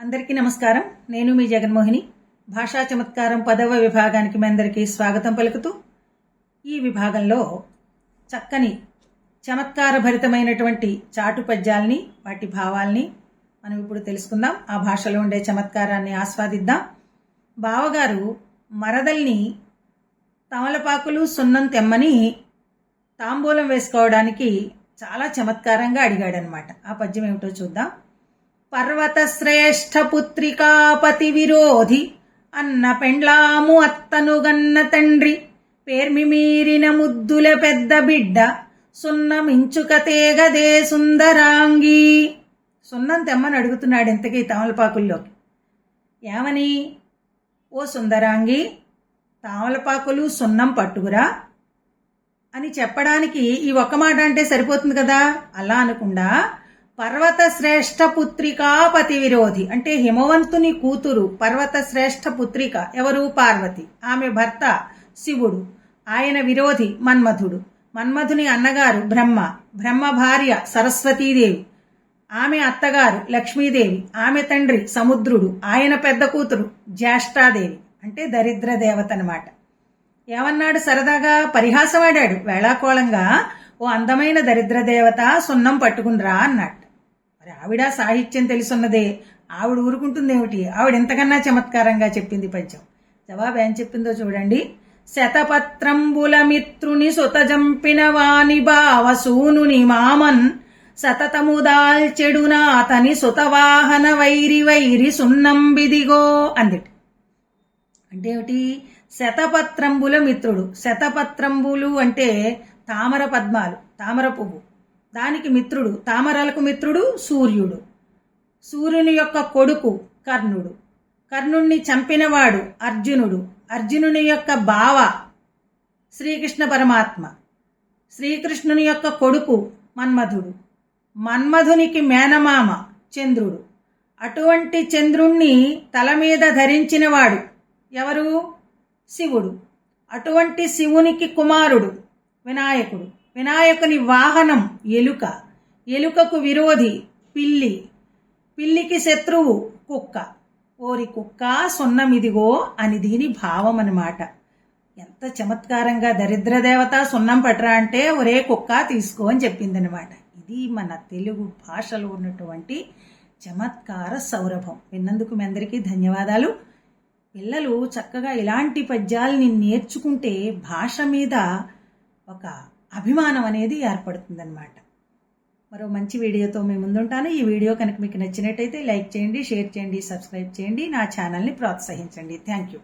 అందరికీ నమస్కారం. నేను మీ జగన్మోహిని. భాషా చమత్కారం పదవ విభాగానికి మీ అందరికీ స్వాగతం పలుకుతూ ఈ విభాగంలో చక్కని చమత్కార భరితమైనటువంటి చాటు పద్యాల్ని వాటి భావాల్ని మనం ఇప్పుడు తెలుసుకుందాం. ఆ భాషలో ఉండే చమత్కారాన్ని ఆస్వాదిద్దాం. బావగారు మరదల్ని తమలపాకులు సున్నం తెమ్మని తాంబూలం వేసుకోవడానికి చాలా చమత్కారంగా అడిగాడనమాట ఆ పద్యం ఏమిటో చూద్దాం. పర్వతశ్రేష్ఠ పుత్రికాపతి విరోధి అన్న పెండ్లాము అత్తను గన్న తండ్రి. పేర్మి మీరిన ముద్దుల పెద్ద బిడ్డ సున్నమించుక తేగదే సుందరాంగి. సున్నం తెమ్మని అడుగుతున్నాడు ఇంతకీ తమలపాకుల్లోకి. ఏమని? ఓ సుందరాంగి తామలపాకులు సున్నం పట్టుకురా అని చెప్పడానికి ఈ ఒక్క మాట అంటే సరిపోతుంది కదా? అలా అనకుండా పర్వత శ్రేష్ఠ పుత్రికా పతి విరోధి అంటే హిమవంతుని కూతురు పర్వత శ్రేష్ఠ పుత్రిక ఎవరు? పార్వతి. ఆమె భర్త శివుడు. ఆయన విరోధి మన్మధుడు. మన్మధుని అన్నగారు బ్రహ్మ. బ్రహ్మ భార్య సరస్వతీదేవి. ఆమె అత్తగారు లక్ష్మీదేవి. ఆమె తండ్రి సముద్రుడు. ఆయన పెద్ద కూతురు జ్యేష్ఠాదేవి. అంటే దరిద్ర దేవత అనమాట ఏమన్నాడు సరదాగా? పరిహాసమాడాడు. వేళాకోళంగా ఓ అందమైన దరిద్ర దేవత సున్నం పట్టుకునిరా అన్నాడు. ఆవిడ సాహిత్యం తెలుసున్నదే. ఆవిడ ఊరుకుంటుందేమిటి? ఆవిడ ఎంతకన్నా చమత్కారంగా చెప్పింది పద్యం జవాబు ఏం చెప్పిందో చూడండి. శతపత్రంబుల మిత్రుని సుతజంపిన వాని భావసూనుని మామన్ సతతముదాల్చెడునా అతని సుతవాహన వైరి వైరి సున్నంబిదిగో అందిటి అంటే ఏమిటి శతపత్రంబుల మిత్రుడు. శతపత్రంబులు అంటే తామర పద్మాలు తామర పువ్వు. దానికి మిత్రుడు తామరలకు మిత్రుడు సూర్యుడు. సూర్యుని యొక్క కొడుకు కర్ణుడు. కర్ణుణ్ణి చంపినవాడు అర్జునుడు. అర్జునుని యొక్క బావ శ్రీకృష్ణ పరమాత్మ. శ్రీకృష్ణుని యొక్క కొడుకు మన్మధుడు. మన్మధునికి మేనమామ చంద్రుడు. అటువంటి చంద్రుణ్ణి తల మీద ధరించినవాడు ఎవరు? శివుడు. అటువంటి శివునికి కుమారుడు వినాయకుడు. వినాయకుని వాహనం ఎలుక. ఎలుకకు విరోధి పిల్లి. పిల్లికి శత్రువు కుక్క. ఓరి కుక్క సున్నమిదిగో అని దీని భావం అనమాట ఎంత చమత్కారంగా దరిద్ర దేవత సున్నం పట్రా అంటే ఒరే కుక్క తీసుకో అని చెప్పిందనమాట. ఇది మన తెలుగు భాషలో ఉన్నటువంటి చమత్కార సౌరభం. విన్నందుకు మీ అందరికీ ధన్యవాదాలు. పిల్లలు చక్కగా ఇలాంటి పద్యాల్ని నేర్చుకుంటే భాష మీద ఒక అభిమానం అనేది ఏర్పడుతుందన్నమాట. మరో మంచి వీడియోతో మేము ముందుంటాను. ఈ వీడియో కనుక మీకు నచ్చినట్టయితే లైక్ చేయండి షేర్ చేయండి సబ్స్క్రైబ్ చేయండి. నా ఛానల్ని ప్రోత్సహించండి. Thank you.